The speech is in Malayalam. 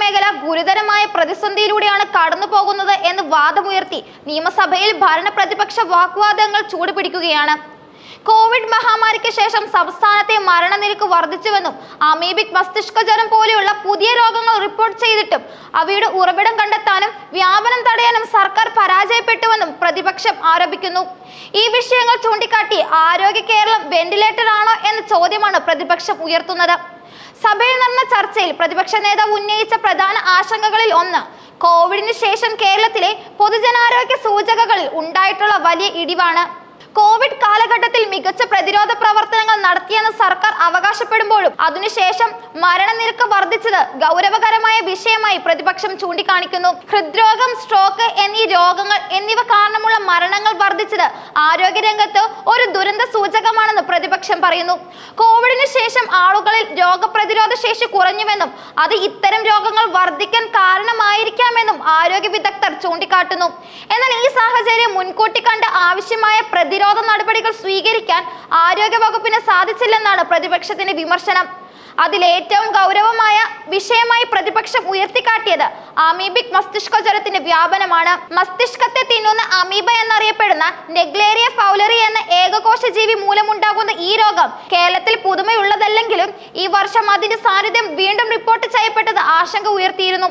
മേഖല ഗുരുതരമായ പ്രതിസന്ധിയിലൂടെയാണ് കടന്നു പോകുന്നത് എന്ന് വാദമുയർത്തി നിയമസഭയിൽ ഭരണ പ്രതിപക്ഷ വാഗ്വാദങ്ങൾ ചൂടുപിടിക്കുകയാണ്. കോവിഡ് മഹാമാരിക്ക് ശേഷം സംസ്ഥാനത്തെ മരണനിരക്ക് വർദ്ധിച്ചുവെന്നും അമീബിക് മസ്തിഷ്ക ജ്വരം പോലെയുള്ള പുതിയ രോഗങ്ങൾ റിപ്പോർട്ട് ചെയ്തിട്ടും അവയുടെ ഉറവിടം കണ്ടെത്താനും വ്യാപനം തടയാനും സർക്കാർ പരാജയപ്പെട്ടുവെന്നും പ്രതിപക്ഷം ആരോപിക്കുന്നു. ഈ വിഷയങ്ങൾ ചൂണ്ടിക്കാട്ടി ആരോഗ്യ കേരളം വെന്റിലേറ്റർ ആണോ എന്ന ചോദ്യമാണ് പ്രതിപക്ഷം ഉയർത്തുന്നത്. സഭയിൽ നടന്ന ചർച്ചയിൽ പ്രതിപക്ഷ നേതാവ് ഉന്നയിച്ച പ്രധാന ആശങ്കകളിൽ ഒന്ന് കോവിഡിന് ശേഷം കേരളത്തിലെ പൊതുജനാരോഗ്യ സൂചകകളിൽ ഉണ്ടായിട്ടുള്ള വലിയ ഇടിവാണ്. കോവിഡ് കാലഘട്ടത്തിൽ മികച്ച പ്രതിരോധ പ്രവർത്തനങ്ങൾ നടത്തിയെന്ന് സർക്കാർ അവകാശപ്പെടുമ്പോഴും അതിനുശേഷം മരണനിരക്ക് വർദ്ധിച്ചത് ഗൗരവകരമായ വിഷയമായി പ്രതിപക്ഷം ചൂണ്ടിക്കാണിക്കുന്നു. ഹൃദ്രോഗം സ്ട്രോക്ക് എന്നീ രോഗങ്ങൾ എന്നിവ കാരണമുള്ള മരണങ്ങൾ വർദ്ധിച്ചത് ആരോഗ്യരംഗത്ത് ഒരു ദുരന്ത സൂചകമാണെന്ന് പ്രതിപക്ഷം പറയുന്നു. കോവിഡിന് ശേഷം ആളുകളിൽ രോഗപ്രതിരോധ ശേഷി കുറഞ്ഞുവെന്നും അത് ഇത്തരം രോഗങ്ങൾ വർദ്ധിക്കാൻ കാരണമായിരിക്കാമെന്നും ആരോഗ്യ വിദഗ്ധർ ചൂണ്ടിക്കാട്ടുന്നു. എന്നാൽ ഈ സാഹചര്യം മുൻകൂട്ടി കണ്ട് ആവശ്യമായ പ്രതിരോധ നടപടികൾ സ്വീകരിക്കാൻ ആരോഗ്യ വകുപ്പിന് സാധിച്ചില്ലെന്നാണ് പ്രതിപക്ഷത്തിന്റെ വിമർശനം. അതിലേറ്റവും ഗൗരവമായ വിഷയമായി പ്രതിപക്ഷം ഉയർത്തിക്കാട്ടിയത് ആമീബിക് മസ്തിഷ്ക ജ്വരത്തിന്റെ വ്യാപനമാണ്. മസ്തിഷ്കത്തെ തിന്നുന്ന അമീബ എന്നറിയപ്പെടുന്ന നെഗ്ലേറിയ ഫൗലറി എന്ന ഏകകോശ ജീവി മൂലമുണ്ടാകുന്ന ഈ രോഗം കേരളത്തിൽ പുതുമയുള്ളതല്ലെങ്കിലും ഈ വർഷം അതിന്റെ സാന്നിധ്യം വീണ്ടും റിപ്പോർട്ട് ചെയ്യപ്പെട്ടത് ആശങ്ക ഉയർത്തിയിരുന്നു.